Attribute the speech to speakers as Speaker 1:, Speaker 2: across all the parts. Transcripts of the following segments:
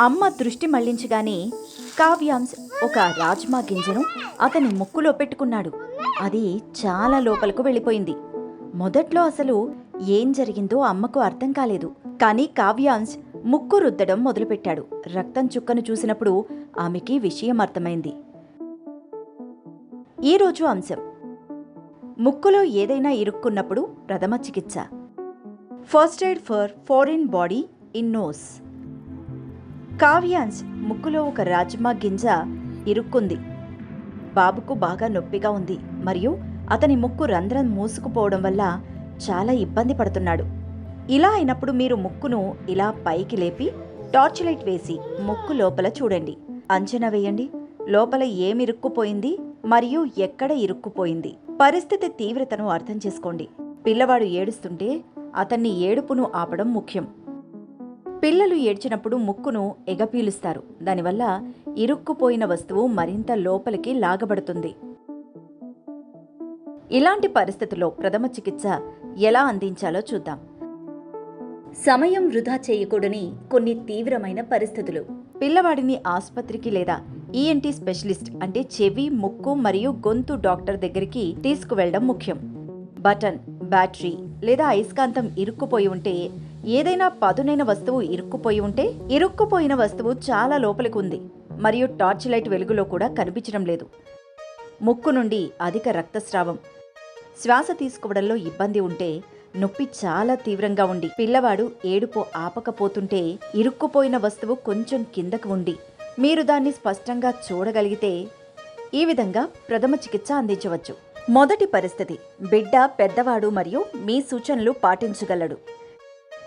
Speaker 1: అమ్మ దృష్టి మళ్ళించగానే కావ్యాంశ్ ఒక రాజ్మా గింజను అతని ముక్కులో పెట్టుకున్నాడు. అది చాలా లోపలకు వెళ్ళిపోయింది. మొదట్లో అసలు ఏం జరిగిందో అమ్మకు అర్థం కాలేదు. కానీ కావ్యాంశ్ ముక్కు రుద్దడం మొదలుపెట్టాడు. రక్తం చుక్కను చూసినప్పుడు ఆమెకి విషయం అర్థమైంది. ఈరోజు అంశం ముక్కులో ఏదైనా ఇరుక్కున్నప్పుడు ప్రథమ చికిత్స. First aid for foreign body in nose. కావ్యాన్స్ ముక్కులో ఒక రాజ్మా గింజ ఇరుక్కుంది. బాబుకు బాగా నొప్పిగా ఉంది మరియు అతని ముక్కు రంధ్రం మూసుకుపోవడం వల్ల చాలా ఇబ్బంది పడుతున్నాడు. ఇలా అయినప్పుడు మీరు ముక్కును ఇలా పైకి లేపి టార్చ్ లైట్ వేసి ముక్కు లోపల చూడండి. అంచనా వేయండి. లోపల ఏమి ఇరుక్కుపోయింది మరియు ఎక్కడ ఇరుక్కుపోయింది? పరిస్థితి తీవ్రతను అర్థం చేసుకోండి. పిల్లవాడు ఏడుస్తుంటే అతన్ని ఏడుపును ఆపడం ముఖ్యం. పిల్లలు ఏడ్చినప్పుడు ముక్కును ఎగపీలుస్తారు. దానివల్ల ఇరుక్కుపోయిన వస్తువు మరింత లోపలికి లాగబడుతుంది. ఇలాంటి పరిస్థితుల్లో ప్రథమ చికిత్స ఎలా అందించాలో చూద్దాం. సమయం వృధా చేయకూడని కొన్ని తీవ్రమైన పరిస్థితులు. పిల్లవాడిని ఆసుపత్రికి లేదా ఈఎన్టీ స్పెషలిస్ట్ అంటే చెవి ముక్కు మరియు గొంతు డాక్టర్ దగ్గరికి తీసుకువెళ్ళడం ముఖ్యం. బటన్ బ్యాటరీ లేదా అయస్కాంతం ఇరుక్కుపోయి ఉంటే ఏదైనా పదునైన వస్తువు ఇరుక్కుపోయి ఉంటే ఇరుక్కుపోయిన వస్తువు చాలా లోపలికి ఉంది మరియు టార్చ్ లైట్ వెలుగులో కూడా కనిపించడం లేదు. ముక్కు నుండి అధిక రక్తస్రావం. శ్వాస తీసుకోవడంలో ఇబ్బంది ఉంటే నొప్పి చాలా తీవ్రంగా ఉండి పిల్లవాడు ఏడుపు ఆపకపోతుంటే ఇరుక్కుపోయిన వస్తువు కొంచెం కిందకు ఉండి మీరు దాన్ని స్పష్టంగా చూడగలిగితే ఈ విధంగా ప్రథమ చికిత్స అందించవచ్చు. మొదటి పరిస్థితి బిడ్డ పెద్దవాడు మరియు మీ సూచనలు పాటించగలడు.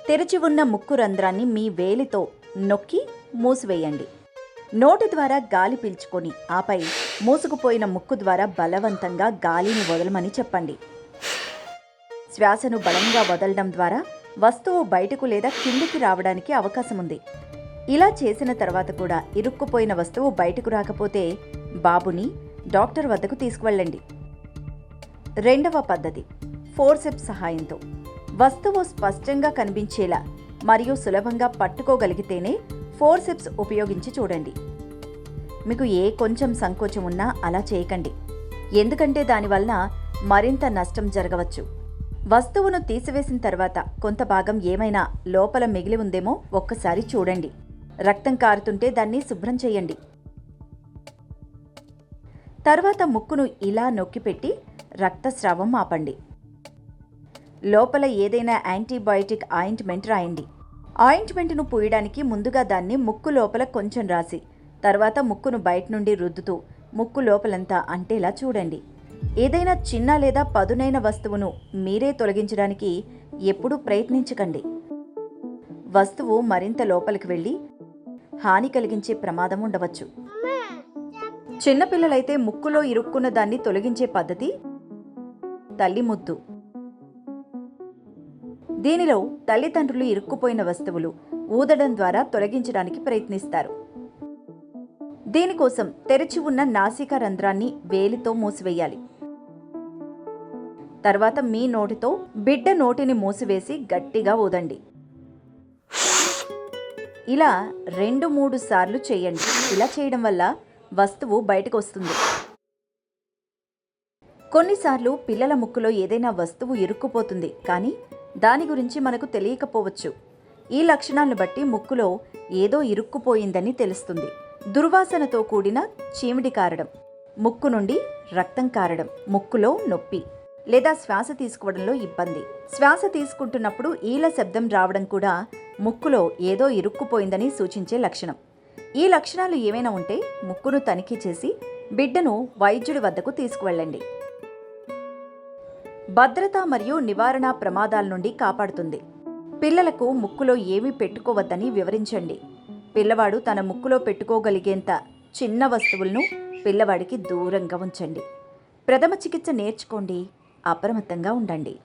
Speaker 1: తెరిచి ఉన్న ముక్కు రంధ్రాన్ని మీ వేలితో నొక్కి మూసివేయండి. నోటి ద్వారా గాలి పీల్చుకొని ఆపై మూసుకుపోయిన ముక్కు ద్వారా బలవంతంగా గాలిని వదలమని చెప్పండి. శ్వాసను బలంగా వదలడం ద్వారా వస్తువు బయటకు లేదా కిందికి రావడానికి అవకాశం ఉంది ఇలా చేసిన తర్వాత కూడా ఇరుక్కుపోయిన వస్తువు బయటకు రాకపోతే బాబుని డాక్టర్ వద్దకు తీసుకువెళ్ళండి. రెండవ పద్ధతి ఫోర్సెప్ సహాయంతో. వస్తువు స్పష్టంగా కనిపించేలా మరియు సులభంగా పట్టుకోగలిగితేనే ఫోర్సెప్స్ ఉపయోగించి చూడండి. మీకు ఏ కొంచెం సంకోచం ఉన్నా అలా చేయకండి. ఎందుకంటే దానివల్ల మరింత నష్టం జరగవచ్చు. వస్తువును తీసివేసిన తర్వాత కొంత భాగం ఏమైనా లోపల మిగిలి ఉందేమో ఒక్కసారి చూడండి. రక్తం కారుతుంటే దాన్ని శుభ్రం చేయండి. తర్వాత ముక్కును ఇలా నొక్కిపెట్టి రక్తస్రావం ఆపండి. లోపల ఏదైనా యాంటీబయాటిక్ ఆయింట్మెంట్ రాయండి. ఆయింట్మెంట్ను పూయడానికి ముందుగా దాన్ని ముక్కు లోపల కొంచెం రాసి తర్వాత ముక్కును బయట నుండి రుద్దుతూ ముక్కు లోపలంతా అంటేలా చూడండి. ఏదైనా చిన్న లేదా పదునైన వస్తువును మీరే తొలగించడానికి ఎప్పుడూ ప్రయత్నించకండి. వస్తువు మరింత లోపలికి వెళ్ళి హాని కలిగించే ప్రమాదం ఉండవచ్చు. చిన్నపిల్లలైతే ముక్కులో ఇరుక్కున్న దాన్ని తొలగించే పద్ధతి తల్లి ముద్దు దీనిలో తల్లిదండ్రులు ఇరుక్కుపోయిన వస్తువులు ఊదడం ద్వారా తొలగించడానికి ప్రయత్నిస్తారు. దీనికోసం తెరిచి ఉన్న నాసికా రంధ్రాన్ని వేలితో మూసివేయాలి. తర్వాత మీ నోటితో బిడ్డ నోటిని మూసివేసి గట్టిగా ఊదండి. ఇలా రెండు మూడు సార్లు చేయండి. ఇలా చేయడం వల్ల వస్తువు బయటకు వస్తుంది. కొన్నిసార్లు పిల్లల ముక్కులో ఏదైనా వస్తువు ఇరుక్కుపోతుంది. కానీ దాని గురించి మనకు తెలియకపోవచ్చు. ఈ లక్షణాలను బట్టి ముక్కులో ఏదో ఇరుక్కుపోయిందని తెలుస్తుంది. దుర్వాసనతో కూడిన చీమిడి కారడం ముక్కు నుండి రక్తం కారడం ముక్కులో నొప్పి లేదా శ్వాస తీసుకోవడంలో ఇబ్బంది. శ్వాస తీసుకుంటున్నప్పుడు ఈల శబ్దం రావడం కూడా ముక్కులో ఏదో ఇరుక్కుపోయిందని సూచించే లక్షణం. ఈ లక్షణాలు ఏమైనా ఉంటే ముక్కును తనిఖీ చేసి బిడ్డను వైద్యుడి వద్దకు తీసుకువెళ్ళండి. భద్రత మరియు నివారణ ప్రమాదాల నుండి కాపాడుతుంది. పిల్లలకు ముక్కులో ఏమీ పెట్టుకోవద్దని వివరించండి. పిల్లవాడు తన ముక్కులో పెట్టుకోగలిగేంత చిన్న వస్తువులను పిల్లవాడికి దూరంగా ఉంచండి. ప్రథమ చికిత్స నేర్చుకోండి. అప్రమత్తంగా ఉండండి.